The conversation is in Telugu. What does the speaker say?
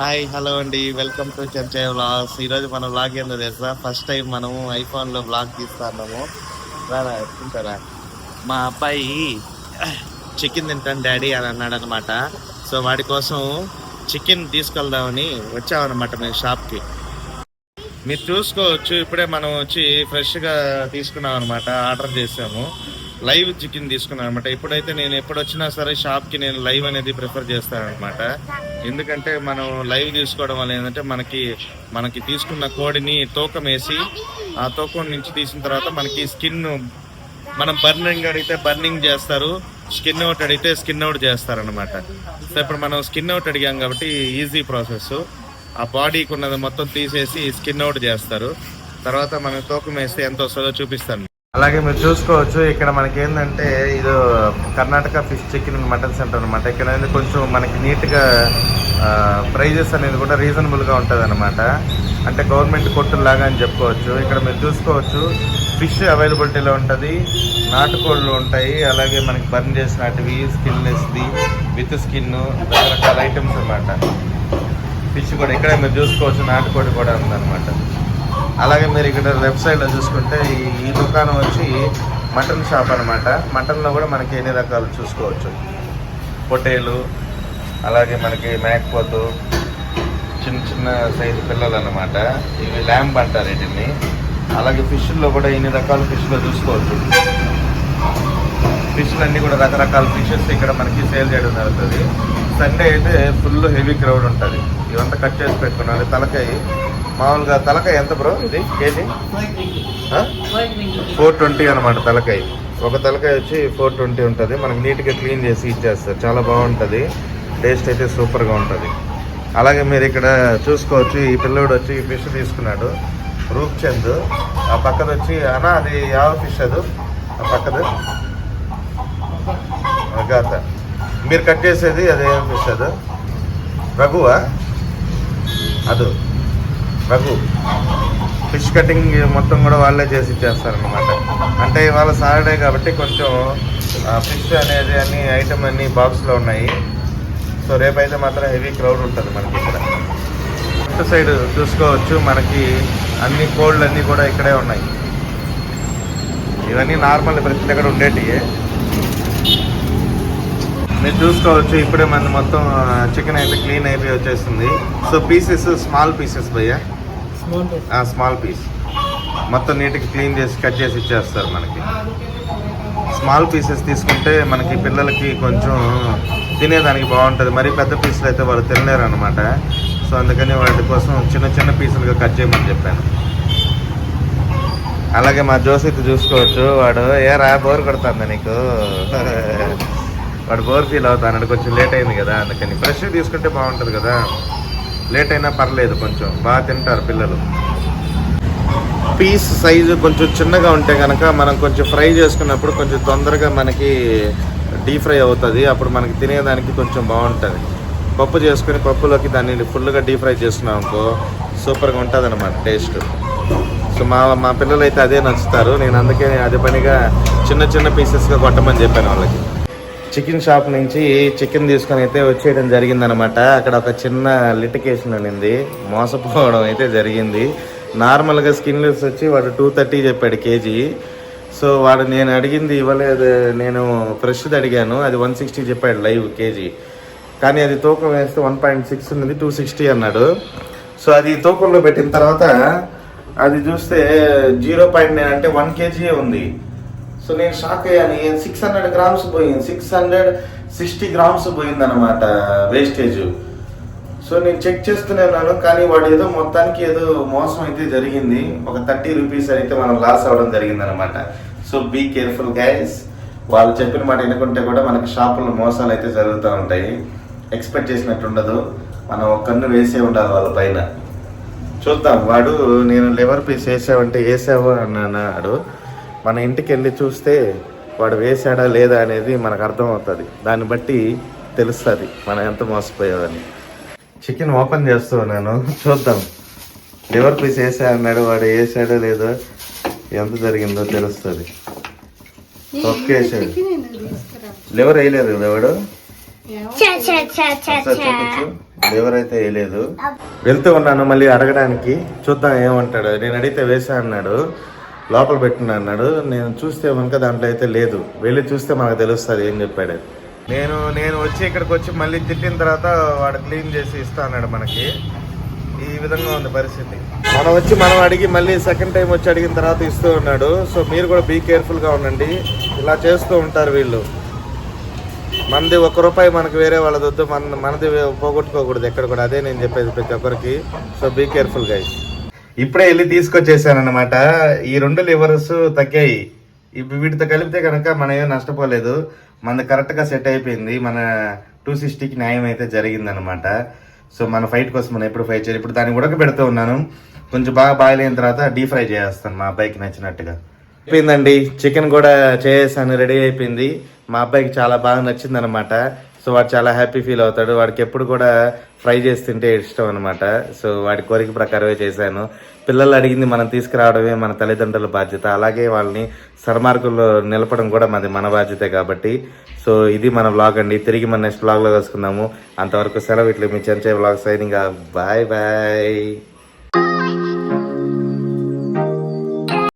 హాయ్ హలో అండి. Welcome to Charcha vlogs. ఈరోజు మన వ్లాగ్ ఏందో తెలుసా? ఫస్ట్ టైం మనము ఐఫోన్లో వ్లాగ్ తీస్తున్నాము. రారా తింటారా మా అబ్బాయి చికెన్ తింటాను డాడీ అని అన్నాడు అనమాట సో వాడి కోసం చికెన్ తీసుకెళ్దామని వచ్చామన్నమాట మేము షాప్కి. మీరు చూసుకోవచ్చు. ఇప్పుడే మనం వచ్చి ఫ్రెష్గా తీసుకున్నాం అనమాట ఆర్డర్ చేసాము. లైవ్ చికెన్ తీసుకున్నాను అనమాట ఇప్పుడైతే నేను ఎప్పుడు వచ్చినా సరే షాప్కి నేను లైవ్ అనేది ప్రిఫర్ చేస్తాను అనమాట ఎందుకంటే మనం లైవ్ తీసుకోవడం వల్ల ఏంటంటే మనకి మనకి తీసుకున్న కోడిని తూకం వేసి ఆ తూకం నుంచి తీసిన తర్వాత మనకి స్కిన్ మనం బర్నింగ్ అడిగితే బర్నింగ్ చేస్తారు స్కిన్ అవుట్ అడిగితే స్కిన్ అవుట్ చేస్తారు అనమాట సో ఇప్పుడు మనం స్కిన్ అవుట్ అడిగాం కాబట్టి ఈజీ ప్రాసెస్. ఆ బాడీకి ఉన్నది మొత్తం తీసేసి స్కిన్ అవుట్ చేస్తారు. తర్వాత మనం తూకం వేస్తే ఎంత వస్తుందో చూపిస్తాను అలాగే మీరు చూసుకోవచ్చు ఇక్కడ మనకి ఏంటంటే ఇది Karnataka fish chicken mutton centre అనమాట ఇక్కడ కొంచెం మనకి నీట్గా ప్రైజెస్ అనేది కూడా రీజనబుల్గా ఉంటుంది అనమాట అంటే గవర్నమెంట్ కొట్టులాగా అని చెప్పుకోవచ్చు. ఇక్కడ మీరు చూసుకోవచ్చు ఫిష్ అవైలబిలిటీలో ఉంటుంది నాటుకోళ్ళు ఉంటాయి అలాగే మనకి బర్న్ చేసినటివి స్కిన్లెస్ది విత్ స్కిన్ రకరకాల ఐటమ్స్ అన్నమాట. ఫిష్ కూడా ఇక్కడే మీరు చూసుకోవచ్చు నాటుకోడి కూడా ఉందన్నమాట. అలాగే మీరు ఇక్కడ లెఫ్ట్ సైడ్లో చూసుకుంటే ఈ దుకాణం వచ్చి మటన్ షాప్ అనమాట మటన్లో కూడా మనకి ఎన్ని రకాలు చూసుకోవచ్చు? పొటేలు అలాగే మనకి మేకపోతు చిన్న చిన్న సైజు పిల్లలు అనమాట ఇవి ల్యాంప్ అంటారు వీటిని. అలాగే ఫిష్లో కూడా ఎన్ని రకాల ఫిష్లో చూసుకోవచ్చు. ఫిష్లు అన్నీ కూడా రకరకాల ఫిషెస్ ఇక్కడ మనకి సేల్ చేయడం జరుగుతుంది. సండే అయితే ఫుల్ హెవీ క్రౌడ్ ఉంటుంది. ఇవంతా కట్ చేసి పెట్టుకున్నాను. తలకాయ మామూలుగా తలకాయ ఎంత బ్రో ఇది? కేజీ? ఫోర్ ట్వంటీ అనమాట తలకాయ. ఒక తలకాయ వచ్చి ఫోర్ ట్వంటీ ఉంటుంది. మనకి నీట్గా క్లీన్ చేసి ఇచ్చేస్తారు. చాలా బాగుంటుంది. టేస్ట్ అయితే సూపర్గా ఉంటుంది. అలాగే మీరు ఇక్కడ చూసుకోవచ్చు ఈ పిల్లోడు వచ్చి ఈ ఫిష్ తీసుకున్నాడు. రూప్చంద్. ఆ పక్కన వచ్చి అనా అది యావ ఫిష్ అది? ఆ పక్కది? గాత మీరు కట్ చేసేది అదేం ఫిష్ అది? రఘువా? అదు. రఘు. ఫిష్ కటింగ్ మొత్తం కూడా వాళ్ళే చేసి ఇచ్చేస్తారనమాట అంటే ఇవాళ సాటర్డే కాబట్టి కొంచెం ఫిష్ అనేది అన్ని ఐటమ్ అన్ని బాక్స్లో ఉన్నాయి. సో రేపైతే మాత్రం హెవీ క్రౌడ్ ఉంటుంది మనకి ఇక్కడ. ఇటు సైడ్ చూసుకోవచ్చు మనకి అన్ని కోళ్ళు అన్నీ కూడా ఇక్కడే ఉన్నాయి. ఇవన్నీ నార్మల్ ప్రతి దగ్గర ఉండేటివి మీరు చూసుకోవచ్చు ఇప్పుడే మన మొత్తం చికెన్ అయితే క్లీన్ అయిపోయి వచ్చేస్తుంది సో పీసెస్ స్మాల్ పీసెస్ భయ్యా. స్మాల్ పీస్ మొత్తం నీట్గా క్లీన్ చేసి కట్ చేసి ఇచ్చేస్తారు మనకి. స్మాల్ పీసెస్ తీసుకుంటే మనకి పిల్లలకి కొంచెం తినేదానికి బాగుంటుంది. మరి పెద్ద పీసులు అయితే వాళ్ళు తినలేరు అనమాట సో అందుకని వాటి కోసం చిన్న చిన్న పీసులుగా కట్ చేయమని చెప్పాను. అలాగే మా జోసిత్ చూసుకోవచ్చు. వాడు ఏ రా బోర్ కొడుతుంది నీకు? వాడు బోర్ ఫీల్ అవుతాడు కొంచెం లేట్ అయింది కదా అందుకని. ఫ్రెష్ తీసుకుంటే బాగుంటుంది కదా. లేట్ అయినా పర్లేదు కొంచెం. బాగా తింటారు పిల్లలు. పీస్ సైజు కొంచెం చిన్నగా ఉంటే కనుక మనం కొంచెం ఫ్రై చేసుకున్నప్పుడు కొంచెం తొందరగా మనకి డీప్ ఫ్రై అవుతుంది. అప్పుడు మనకి తినేదానికి కొంచెం బాగుంటుంది. పప్పు చేసుకుని పప్పులోకి దాన్ని ఫుల్గా డీప్ ఫ్రై చేసుకున్నాం అనుకో సూపర్గా ఉంటుంది అనమాట టేస్ట్. సో మా మా పిల్లలు అయితే అదే నచ్చుతారు. నేను అందుకే అదే పనిగా చిన్న చిన్న పీసెస్గా కొట్టమని చెప్పాను వాళ్ళకి. చికెన్ షాప్ నుంచి చికెన్ తీసుకొని అయితే వచ్చేయడం జరిగిందనమాట అక్కడ ఒక చిన్న లిటికేషన్ అనింది మోసపోవడం అయితే జరిగింది. నార్మల్గా స్కిన్లెస్ వచ్చి వాడు టూ థర్టీ చెప్పాడు కేజీ. సో వాడు నేను అడిగింది ఇవ్వలేదు నేను ఫ్రెష్ది అడిగాను. అది వన్ సిక్స్టీ చెప్పాడు లైవ్ కేజీ. కానీ అది తూకం వేస్తే వన్ పాయింట్ సిక్స్ ఉన్నది టూ సిక్స్టీ అన్నాడు. సో అది తూకంలో పెట్టిన తర్వాత అది చూస్తే జీరో పాయింట్ నైన్ అంటే వన్ కేజీ ఉంది. సో నేను షాక్ అయ్యాను. సిక్స్ హండ్రెడ్ గ్రామ్స్ పోయింది. సిక్స్ హండ్రెడ్ సిక్స్టీ గ్రామ్స్ పోయింది అనమాట వేస్టేజ్ సో నేను చెక్ చేస్తూనే ఉన్నాను. కానీ వాడు ఏదో మొత్తానికి ఏదో మోసం అయితే జరిగింది. ఒక థర్టీ రూపీస్ అయితే మనం లాస్ అవ్వడం జరిగింది అనమాట సో బీ కేర్ఫుల్ గైస్ వాళ్ళు చెప్పిన మాట వినకుంటే కూడా మనకి షాపుల్లో మోసాలు అయితే జరుగుతూ ఉంటాయి. ఎక్స్పెక్ట్ చేసినట్టు ఉండదు. మనం ఒక కన్ను వేసే ఉండాలి వాళ్ళ పైన. చూద్దాం. వాడు నేను లివర్ పీస్ వేసావంటే వేసావు? అని అన్నాడు. మన ఇంటికి వెళ్ళి చూస్తే వాడు వేసాడా లేదా అనేది మనకు అర్థమవుతుంది. దాన్ని బట్టి తెలుస్తుంది మనం ఎంత మోసపోయామని. చికెన్ ఓపెన్ చేస్తూ ఉన్నాను. చూద్దాం. లివర్ పీస్ వేసా అన్నాడు. వాడు వేసాడో లేదో ఎంత జరిగిందో తెలుస్తుంది. వేసాడు లివర్ వేయలేదు కదా వాడు? చూపించు. ఎవరైతే వేయలేదు. వెళ్తూ ఉన్నాను మళ్ళీ అడగడానికి. చూద్దాం ఏమంటాడు. నేను అడిగితే వేసా అన్నాడు. లోపల పెట్టిన అన్నాడు. నేను చూస్తే కనుక దాంట్లో అయితే లేదు. వెళ్ళి చూస్తే మనకు తెలుస్తుంది ఏం చెప్పాడు. నేను నేను వచ్చి ఇక్కడికి వచ్చి మళ్ళీ తిట్టిన తర్వాత వాడు క్లీన్ చేసి ఇస్తా అన్నాడు మనకి. ఈ విధంగా ఉంది పరిస్థితి. మనం వచ్చి మనం అడిగి మళ్ళీ సెకండ్ టైం వచ్చి అడిగిన తర్వాత ఇస్తూ ఉన్నాడు. సో మీరు కూడా బీ కేర్ఫుల్గా ఉండండి. ఇలా చేస్తూ ఉంటారు వీళ్ళు. మనది ఒక రూపాయి మనకు వేరే వాళ్ళది వద్దు మన మనది పోగొట్టుకోకూడదు ఎక్కడ కూడా. అదే నేను చెప్పేది ప్రతి ఒక్కరికి. సో బీ కేర్ఫుల్ గైస్ ఇప్పుడే వెళ్ళి తీసుకొచ్చేసాను అనమాట ఈ రెండు లివర్స్ తగ్గాయి. ఇప్పుడు వీటితో కలిపితే కనుక మనం ఏం నష్టపోలేదు. మన కరెక్ట్గా సెట్ అయిపోయింది. మన టూ సిక్స్టీకి న్యాయం అయితే జరిగిందనమాట సో మన ఫైట్ కోసం మనం ఎప్పుడు ఫైట్ చేయాలి? ఇప్పుడు దాన్ని ఉడకబెడుతూ ఉన్నాను. కొంచెం బాగా బాయిల్ అయిన తర్వాత డీప్ ఫ్రై చేస్తాను మా అబ్బాయికి నచ్చినట్టుగా. అయిపోయిందండి. చికెన్ కూడా చేసాను. రెడీ అయిపోయింది. మా అబ్బాయికి చాలా బాగా నచ్చింది అనమాట సో వాడు చాలా హ్యాపీ ఫీల్ అవుతాడు. వాడికి ఎప్పుడు కూడా ఫ్రై చేసి తింటే ఇష్టం అనమాట సో వాడి కోరిక ప్రకారమే చేశాను. పిల్లలు అడిగింది మనం తీసుకురావడమే మన తల్లిదండ్రుల బాధ్యత. అలాగే వాళ్ళని సన్మార్గంలో నిలపడం కూడా మనది మన బాధ్యతే కాబట్టి. సో ఇది మన బ్లాగ్ అండి. తిరిగి మన నెక్స్ట్ బ్లాగ్లో కలుసుకుందాము. అంతవరకు సెలవు ఇట్లా మీ Chenche blog signing bye bye